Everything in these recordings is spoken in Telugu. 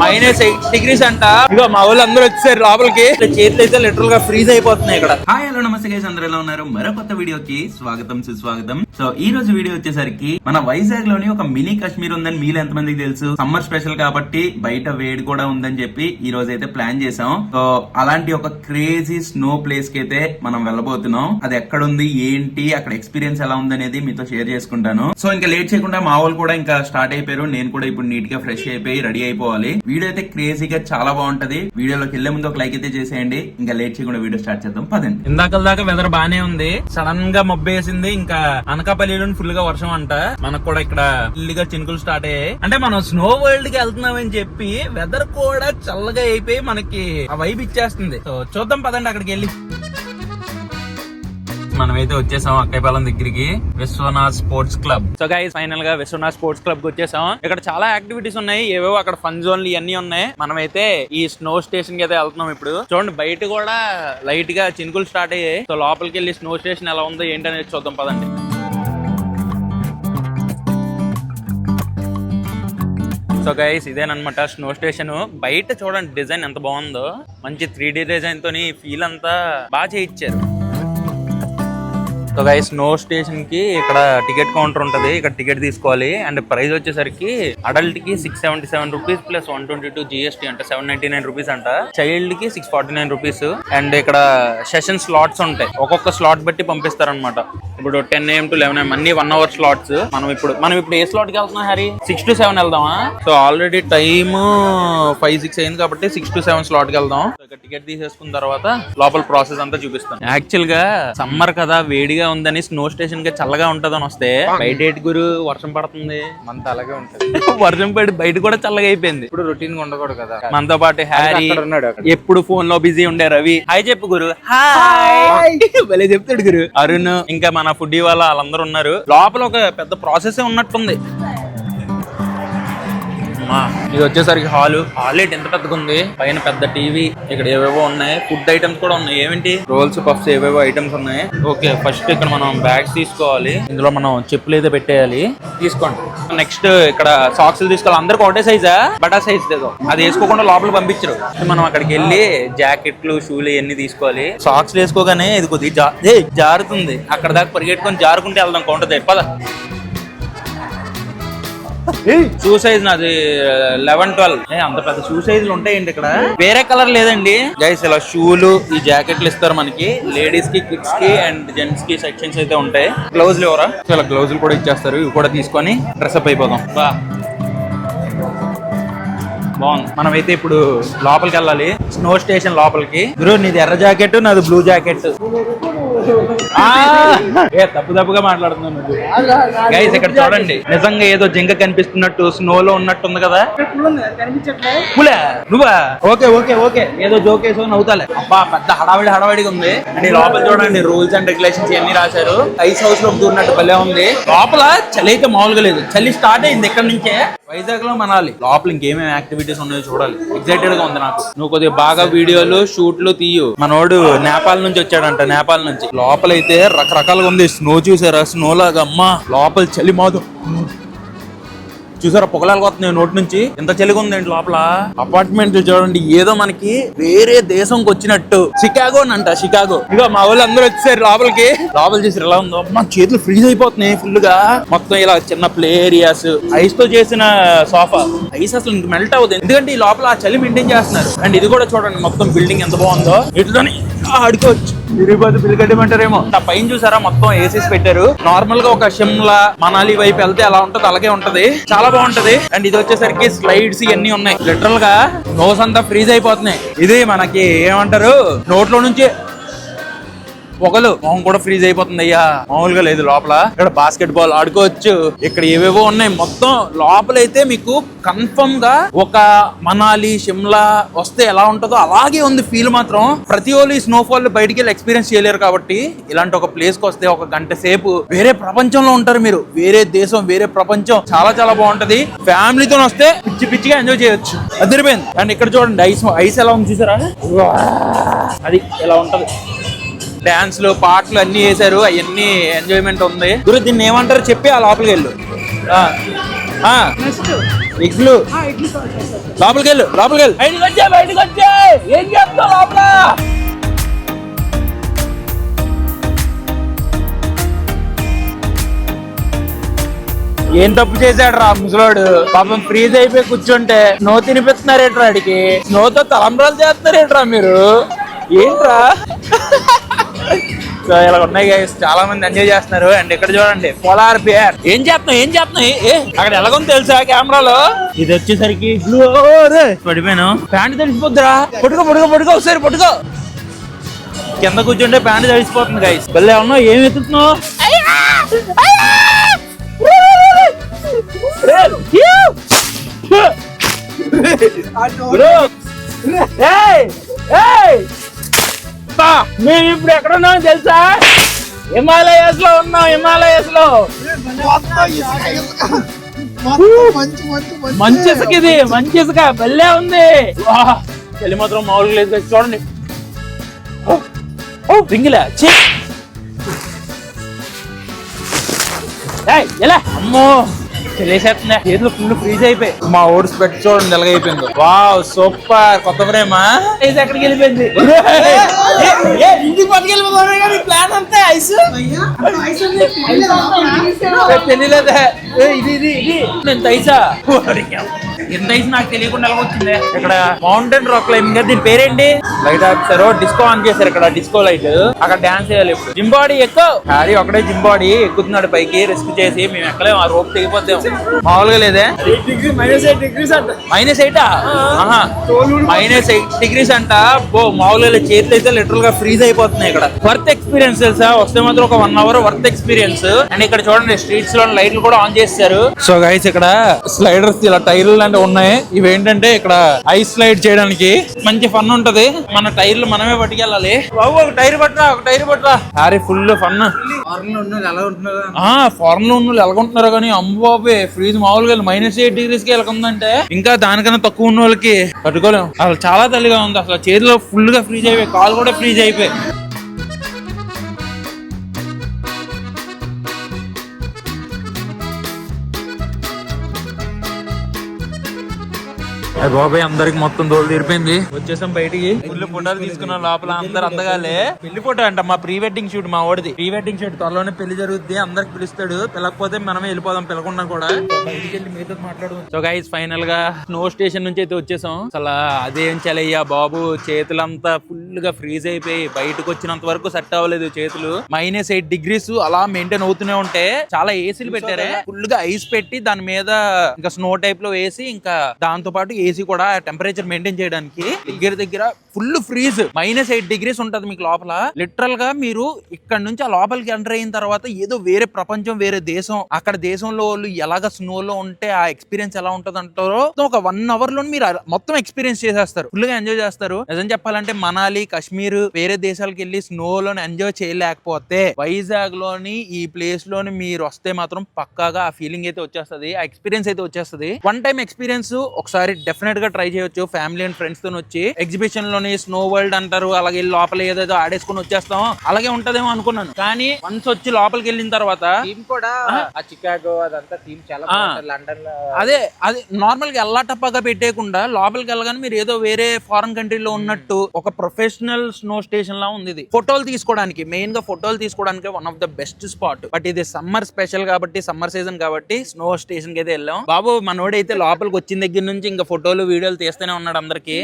మైనస్ ఎయిట్ డిగ్రీస్ అంట. ఇక మా వాళ్ళు అందరూ వచ్చేసారు లోపలికి. చేతులు అయితే లిటరల్గా ఫ్రీజ్ అయిపోతున్నాయి ఇక్కడ. హాయ్ హలో నమస్తే గైస్ అందరూ ఎలా ఉన్నారు? మరో కొత్త వీడియోకి స్వాగతం సుస్వాగతం. సో ఈ రోజు వీడియో వచ్చేసరికి మన వైజాగ్లోని ఒక మినీ కాశ్మీర్ ఉందని మీరు ఎంతమందికి తెలుసు? సమ్మర్ స్పెషల్ కాబట్టి బయట వేడి కూడా ఉందని చెప్పి ఈ రోజు అయితే ప్లాన్ చేసాం సో అలాంటి ఒక క్రేజీ స్నో ప్లేస్కి అయితే మనం వెళ్ళబోతున్నాం. అది ఎక్కడ ఉంది ఏంటి అక్కడ ఎక్స్పీరియన్స్ ఎలా ఉంది అనేది మీతో షేర్ చేసుకుంటాను. సో ఇంకా లేట్ చేయకుండా మా వాళ్ళు కూడా ఇంకా స్టార్ట్ అయిపోయారు. నేను కూడా ఇప్పుడు నీట్గా ఫ్రెష్ అయిపోయి రెడీ అయిపోవాలి. వీడియో అయితే క్రేజీగా చాలా బాగుంటది. వీడియోలోకి వెళ్ళే ముందు ఒక లైక్ అయితే చేసేయండి. ఇంకా లేట్ చేయకుండా వీడియో స్టార్ట్ చేద్దాం. పదండి. ఇందాక దాకా వెదర్ బానే ఉంది. సడన్గా మబ్బేసింది. ఇంకా అనకాపల్లిలో ఫుల్గా వర్షం అంట. మనకు కూడా ఇక్కడ ఇల్లుగా చినుకులు స్టార్ట్ అయ్యాయి. అంటే మనం స్నో వరల్డ్కి వెళ్తున్నామని చెప్పి వెదర్ కూడా చల్లగా అయిపోయి మనకి ఆ వైబ్ ఇచ్చేస్తుంది. సో చూద్దాం పదండి అక్కడికి వెళ్ళి. మనమైతే వచ్చేసాం అక్కైపాలెం దగ్గరికి. Viswanath sports club. So guys ఫైనల్గా విశ్వనాథ్ స్పోర్ట్స్ క్లబ్కి వచ్చేసాం. ఇక్కడ చాలా యాక్టివిటీస్ ఉన్నాయి. ఏవేవో అక్కడ ఫన్ జోన్లు ఇవన్నీ ఉన్నాయి. మనమైతే ఈ స్నో స్టేషన్కి అయితే వెళ్తున్నాం ఇప్పుడు. చూడండి బయట కూడా లైట్గా చినుకులు స్టార్ట్ అయ్యాయి. సో లోపలికి వెళ్ళి స్నో స్టేషన్ ఎలా ఉందో ఏంటనేది చూద్దాం పదండి. సో గైస్ ఇదేనమాట స్నో స్టేషన్ బయట చూడండి డిజైన్ ఎంత బాగుందో. మంచి త్రీ డి డిజైన్ తోని ఫీల్ అంతా బాగా చేయించారు. సో గైస్ స్నో స్టేషన్కి ఇక్కడ టికెట్ కౌంటర్ ఉంటది. ఇక్కడ టికెట్ తీసుకోవాలి. అండ్ ప్రైస్ వచ్చేసరికి అడల్ట్కి six seventy seven rupees plus one twenty two GST అంటే. సెవెన్ నైన్టీ నైన్ రూపీస్ అంట. చైల్డ్కి six forty nine rupees and ఇక్కడ సెషన్ స్లాట్స్ ఉంటాయి. ఒక్కొక్క స్లాట్ బట్టి పంపిస్తారనమాట ఇప్పుడు ten AM to eleven AM అన్ని వన్ అవర్ స్లాట్స్ మనం ఇప్పుడు మనం ఇప్పుడు ఏ స్లాట్కి వెళ్తున్నాం హరి సిక్స్ టు సెవెన్ వెళ్దామా? So already time five six అయింది కాబట్టి సిక్స్ టు సెవెన్ స్లాట్కి వెళ్దాం. టికెట్ తీసేసుకున్న తర్వాత లోపల ప్రాసెస్ అంతా చూపిస్తాను యాక్చువల్గా సమ్మర్ కదా వేడిగా ఉందని స్నో స్టేషన్కి చల్లగా ఉంటదని వస్తే బయట గురు వర్షం పడుతుంది? మనతో అలాగే ఉంటది. వర్షం పడి బయట కూడా చల్లగా అయిపోయింది. ఇప్పుడు రొటీన్గా ఉండకూడదు కదా. మనతో పాటు హ్యారీ. ఎప్పుడు ఫోన్లో బిజీ ఉండే రవి. హాయ్ చెప్పు గురు. హాయ్ భలే చెప్తాడు గురు. అరుణ్ ఇంకా మన ఫుడ్ ఇవాళ వాళ్ళందరూ ఉన్నారు. లోపల ఒక పెద్ద ప్రాసెస్ ఉన్నట్టుంది. అమ్మా, ఇది వచ్చేసరికి హాల్. హాల్ ఏంటి ఎంత పెద్దగా ఉంది? పైన పెద్ద టీవీ ఇక్కడ ఏవేవో ఉన్నాయి. ఫుడ్ ఐటమ్స్ కూడా ఉన్నాయి. ఏమిటి రోల్స్ పఫ్స్ ఏవేవో ఐటమ్స్ ఉన్నాయి. ఓకే ఫస్ట్ ఇక్కడ మనం బ్యాగ్స్ తీసుకోవాలి. ఇందులో మనం చెప్పులు అయితే పెట్టేయాలి. తీసుకోండి. నెక్స్ట్ ఇక్కడ సాక్స్ తీసుకోవాలి. అందరికి ఒకటే సైజా బటా సైజ్ ఏదో. అది వేసుకోకుండా లోపల పంపించరు. మనం అక్కడికి వెళ్ళి జాకెట్లు షూలు ఇవన్నీ తీసుకోవాలి. సాక్స్ వేసుకోగానే ఇది కొద్దిగా జా జారుతుంది. అక్కడ దాకా పరిగెట్టుకొని జారుకుంటే వెళ్దాం. కౌంటర్ దగ్గర. పద. షూ సైజ్ నాది లెవెన్ ట్వెల్వ్ అంత పెద్ద షూ సైజులు ఉంటాయండి ఇక్కడ. వేరే కలర్ లేదండి. గైస్ ఇలా షూలు ఈ జాకెట్లు ఇస్తారు మనకి. లేడీస్కి కిడ్స్కి అండ్ జెంట్స్కి సెక్షన్స్ అయితే ఉంటాయి. గ్లౌజులు ఎవరా? ఇలా గ్లౌజులు కూడా ఇచ్చేస్తారు. ఇవి కూడా తీసుకొని డ్రెస్ అప్ అయిపోదాం. బా. బాగుంది. మనమైతే ఇప్పుడు లోపలికి వెళ్ళాలి. స్నో స్టేషన్ లోపలికి. గురు నీది ఎర్ర జాకెట్ నాది బ్లూ జాకెట్! ఏ తప్పు తప్పుగా మాట్లాడుతున్నాను గైస్ ఇక్కడ చూడండి. నిజంగా ఏదో జింక కనిపిస్తున్నట్టు స్నో లో ఉన్నట్టు ఉంది కదా. పులే నువ్వా? Okay okay okay. ఏదో జోక్ వేసో నవ్వుతాలే. అబ్బా పెద్ద హడావిడి హడావిడిగా ఉంది. అండ్ లోపల చూడండి రూల్స్ అండ్ రెగ్యులేషన్స్ ఇవన్నీ రాశారు. ఐస్ హౌస్లో దూరినట్టు భలే ఉంది. లోపల చలి అయితే మామూలుగా లేదు. చలి స్టార్ట్ అయింది ఇక్కడ నుంచే. వైజాగ్లో మనాలి. లోపల ఇంకేమేమి యాక్టివిటీస్ ఉన్నాయో చూడాలి. ఎక్సైటెడ్గా ఉంది నాకు. నువ్వు కొద్దిగా బాగా వీడియోలు షూట్లు తీయు. మనోడు నేపాల్ నుంచి వచ్చాడంట నేపాల్ నుంచి. లోపల అయితే రకరకాలుగా ఉంది. స్నో చూసారా? స్నో లాగా అమ్మా లోపల చలి మాదు. చూసారా? పొగలాలు వస్తున్నాయి నోటి నుంచి. ఎంత చలిగా ఉందండి లోపల? అపార్ట్మెంట్ చూడండి ఏదో మనకి వేరే దేశంకి వచ్చినట్టు. షికాగో అంట షికాగో ఇక మా వాళ్ళు అందరూ వచ్చేసారు లోపలికి. లోపల చేసి ఎలా ఉందో? మా చేతులు ఫ్రీజ్ అయిపోతున్నాయి ఫుల్గా. మొత్తం ఇలా చిన్న ప్లే ఏరియాస్ ఐస్తో చేసిన సోఫా ఐస్ అసలు మెల్ట్ అవుతుంది ఎందుకంటే ఈ లోపల ఆ చలి మెయింటైన్ చేస్తున్నారు. అండ్ ఇది కూడా చూడండి మొత్తం బిల్డింగ్ ఎంత బాగుందో. ఇట్లని ఆడుకోవచ్చు. తిరిగిపోతే పిల్లగడ్డమంటారేమో ఆ పైన చూసారా మొత్తం ఏసీస్ పెట్టారు. నార్మల్గా ఒక షిమ్లా మనాలి వైపు వెళ్తే ఎలా ఉంటది అలాగే ఉంటది. చాలా బాగుంటది. అండ్ ఇది వచ్చేసరికి స్లైడ్స్ ఇవన్నీ ఉన్నాయి. లిటరల్గా నోస్ అంతా ఫ్రీజ్ అయిపోతున్నాయి. ఇది మనకి ఏమంటారు నోట్లో నుంచి పొగలు మొహం కూడా ఫ్రీజ్ అయిపోతుంది అయ్యా మామూలుగా లేదు లోపల. ఇక్కడ బాస్కెట్ బాల్ ఆడుకోవచ్చు. ఇక్కడ ఏవేవో ఉన్నాయి. మొత్తం లోపలైతే మీకు కన్ఫర్మ్గా ఒక మనాలి షిమ్లా వస్తే ఎలా ఉంటుందో అలాగే ఉంది ఫీల్ మాత్రం. ప్రతి ఒళ్ళు ఈ స్నోఫాల్ బయటికి వెళ్ళి ఎక్స్పీరియన్స్ చేయలేరు కాబట్టి ఇలాంటి ఒక ప్లేస్కి వస్తే ఒక గంట సేపు వేరే ప్రపంచంలో ఉంటారు మీరు. వేరే దేశం వేరే ప్రపంచం. చాలా చాలా బాగుంటది. ఫ్యామిలీతో వస్తే పిచ్చి పిచ్చిగా ఎంజాయ్ చేయొచ్చు. అదిరిపోయింది. అండ్ ఇక్కడ చూడండి ఐస్ ఐస్ ఎలా ఉంది చూసారా? అది ఎలా ఉంటది? డాన్స్లు పాటలు అన్ని వేశారు. అవన్నీ ఎంజాయ్మెంట్ ఉంది. గురు దీన్ని ఏమంటారు చెప్పి ఆ లోపలికి వెళ్ళు. ఆ. ఆ. ఇడ్లు లోపలికి వెళ్ళు లోపలికి వెళ్ళు. బయటకు వచ్చే బయటకు వచ్చే. ఏం చేస్తావు లోపల? ఏం తప్పు చేశాడు రా ముసలోడు? పాపం ఫ్రీజ్ అయిపోయి కూర్చుంటే స్నో తినిపిస్తున్నారేట్రా ఆడికి? స్నోతో తలంబ్రాలు చేస్తున్నారేట్రా మీరు? ఏంట్రా? సో ఇలా ఉన్నాయి గైస్ చాలా మంది ఎంజాయ్ చేస్తున్నారు. అండ్ ఇక్కడ చూడండి పోలార్ బియర్ ఏం చేస్తున్నావు? ఏం చేస్తున్నావు? ఏ అక్కడ ఎలాగొంది తెలుసా కెమెరాలో ఇది వచ్చేసరికి బ్లూ పడిపోయాను ప్యాంట్ తెలిసిపోద్దిరా పట్టుకో పట్టుకో పట్టుకో ఒకసారి పట్టుకో. కింద కూర్చుంటే ప్యాంట్ తడిసిపోతుంది గైస్ వెళ్ళే ఉన్నావు. ఏం ఎత్తుతున్నావు? ఏయ్! ఏయ్! బా, మేము ఇప్పుడు ఎక్కడ ఉన్నాం తెలుసా? హిమాలయస్లో ఉన్నాం హిమాలయస్లో మంచి ఇసుక ఇది మంచి ఇసుక భలే ఉంది. వా, చలి మాత్రం మామూలుగా లేదు చూడండి. ఓ, ఓ రింగిలా ఛీ. ఎలా? అమ్మో. తెలిసేస్తున్నా చేతులు ఫుల్ ఫ్రీజ్ అయిపోయి. మా ఓడి స్పెట్ చూడండి ఎలాగైపోయింది వావ్ సూపర్. కొత్త ఫ్రేమా? ఇది ఎక్కడికి వెళ్ళిపోయింది. ఇంటికి పట్టుకెళ్ళిపోతామే కానీ ప్లాన్ అంతే ఐస్? తెలియలేదే ఏ, ఇది ఇది ఇది. నేను తైసా ఎంత నాకు తెలియకుండా వచ్చింది. ఇక్కడ మౌంటైన్ రాక్ క్లైంబింగ్ దీని పేరేంటి? లైట్ ఆపిస్తారు డిస్కో ఆన్ చేశారు ఇక్కడ డిస్కో లైట్ అక్కడ డాన్స్ చేయాలి ఇప్పుడు. జిమ్ బాడీ ఎక్కువ? హ్యారీ ఒకటే జిమ్ బాడీ ఎక్కుతున్నాడు పైకి రిస్క్ చేసి మేము ఎక్కలేము ఆ రోప్ తెగిపోతాం. మామూలుగా లేదే? మైనస్ ఎయిటా మైనస్ ఎయిట్ డిగ్రీస్ అంట. బో మామూలుగా చేతులు అయితే లిటరల్గా ఫ్రీజ్ అయిపోతున్నాయి ఇక్కడ. వర్త్ ఎక్స్పీరియన్స్ తెలుసా? వస్తే మాత్రం ఒక one hour worth experience and ఇక్కడ చూడండి స్ట్రీట్స్లో లైట్లు కూడా ఆన్ చేశారు సో గైస్ ఇక్కడ స్లైడర్స్ ఇలా టైర్లు లాంటివి ఉన్నాయి. ఇవి ఏంటంటే ఇక్కడ ఐస్ స్లైడ్ చేయడానికి. మంచి ఫన్ ఉంటది. మన టైర్లు మనమే పట్టుకెళ్ళాలి. బాబు ఒక టైర్ పట్టరా ఒక టైర్ పట్టరా. అరే ఫుల్ ఫన్ ఫారెన్లో ఉన్న ఎలాగుంటున్నారో కానీ అమ్మబాబే ఫ్రీజ్ మామూలుగా మైనస్ ఎయిట్ డిగ్రీస్కి ఎలాగుందంటే ఇంకా దానికన్నా తక్కువ ఉన్న వాళ్ళకి తట్టుకోలేము అసలు చాలా తల్లిగా ఉంది. అసలు చేతిలో ఫుల్గా ఫ్రీజ్ అయిపోయి కాలు కూడా ఫ్రీజ్ అయిపోయి బాబాయ్ అందరికి మొత్తం దోలు తీరిపోయింది. వచ్చేసాం బయటికి. ఫుల్ ఫోటోలు తీసుకున్నాం లోపల అందరు అందగాలే. పెళ్ళి ఫోటో అంట మా ప్రీ వెడ్డింగ్ షూట్ మా ఓడిది. ప్రీ వెడ్డింగ్ షూట్ త్వరలోనే పెళ్ళి జరుగుద్ది అందరికి పిలుస్తాడు. పిలకపోతే మనమే వెళ్ళిపోదాం పిలకుండా కూడా. మీతో మాట్లాడు. సో గైస్ ఫైనల్గా స్నో స్టేషన్ నుంచి అయితే వచ్చేసాం. అసలు అదేం చలయ్యా బాబు? చేతులంతా ఫుల్గా ఫ్రీజ్ అయిపోయి బయటకు వచ్చినంత వరకు సెట్ అవ్వలేదు చేతులు. మైనస్ ఎయిట్ డిగ్రీస్ అలా మెయింటైన్ అవుతూనే ఉంటే చాలా ఏసీలు పెట్టారే. ఫుల్గా ఐస్ పెట్టి దాని మీద ఇంకా స్నో టైప్లో వేసి ఇంకా దాంతో పాటు ఏసీ కూడా టెంపరేచర్ మెయింటైన్ చేయడానికి దగ్గర దగ్గర full freeze minus eight degrees ఉంటుంది మీకు లోపల. లిటరల్గా మీరు ఇక్కడ నుంచి ఆ లోపలికి ఎంటర్ అయిన తర్వాత ఏదో వేరే ప్రపంచం వేరే దేశం అక్కడ దేశంలో వాళ్ళు ఎలాగ స్నో లో ఉంటే ఆ ఎక్స్పీరియన్స్ ఎలా ఉంటుంది అంటారో ఒక వన్ అవర్లో మీరు మొత్తం ఎక్స్పీరియన్స్ చేసేస్తారు. ఫుల్గా ఎంజాయ్ చేస్తారు. నిజం చెప్పాలంటే మనాలి కాశ్మీర్ వేరే దేశాలకు వెళ్ళి స్నో లోని ఎంజాయ్ చేయలేకపోతే వైజాగ్లోని ఈ ప్లేస్లోని మీరు వస్తే మాత్రం పక్కాగా ఆ ఫీలింగ్ అయితే వచ్చేస్తది ఆ ఎక్స్పీరియన్స్ అయితే వచ్చేస్తది. వన్ టైం ఎక్స్పీరియన్స్ ఒకసారి డెఫినెట్ గా ట్రై చేయొచ్చు. ఫ్యామిలీ అండ్ ఫ్రెండ్స్తో వచ్చి ఎగ్జిబిషన్లోని స్నో వరల్డ్ అంటారు అలాగే లోపల ఏదేదో ఆడేసుకుని వచ్చేస్తాం అలాగే ఉంటదేమో అనుకున్నాను. కానీ వన్స్ వచ్చి లోపలికి వెళ్ళిన తర్వాత కూడా ఆ? చికాగో అదంతా థీమ్ చాలా ఆ. బాగుంటుంది. లండన్ అదే అది నార్మల్గా ఎల్లా టప్పగా పెట్టేయకుండా లోపలికి వెళ్ళగానే మీరు ఏదో వేరే ఫారెన్ కంట్రీలో ఉన్నట్టు ఒక ప్రొఫెషనల్ స్నో స్టేషన్ లా ఉంది ఇది. ఫోటోలు తీసుకోవడానికి మెయిన్గా ఫోటోలు తీసుకోవడానికి one of the best spot but ఇది సమ్మర్ స్పెషల్ కాబట్టి సమ్మర్ సీజన్ కాబట్టి స్నో స్టేషన్కి అయితే వెళ్ళాం. బాబు మనోడైతే లోపలికి వచ్చిన దగ్గర నుంచి ఇంకా ఫోటోలు వీడియోలు తీస్తూనే ఉన్నాడు అందరికి.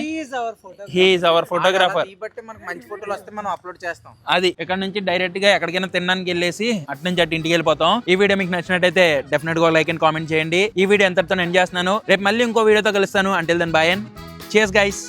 హీఈస్ అవర్ ఫోటోగ్రాఫర్ బట్టి మనకు మంచి ఫోటోలు వస్తే మనం అప్లోడ్ చేస్తాం. అది ఇక్కడ నుంచి డైరెక్ట్గా ఎక్కడికైనా తినడానికి వెళ్ళేసి అటు నుంచి అటు ఇంటికి వెళ్ళిపోతాం. ఈ వీడియో మీకు నచ్చినట్టయితే డెఫినెట్గా లైక్ అండ్ కామెంట్ చేయండి. ఈ వీడియో ఎంతటితో ఎండ్ చేస్తున్నాను. రేపు మళ్ళీ ఇంకో వీడియోతో కలుస్తాను. అంటిల్ దెన్ బాయ్ అండ్ చేస్ గైస్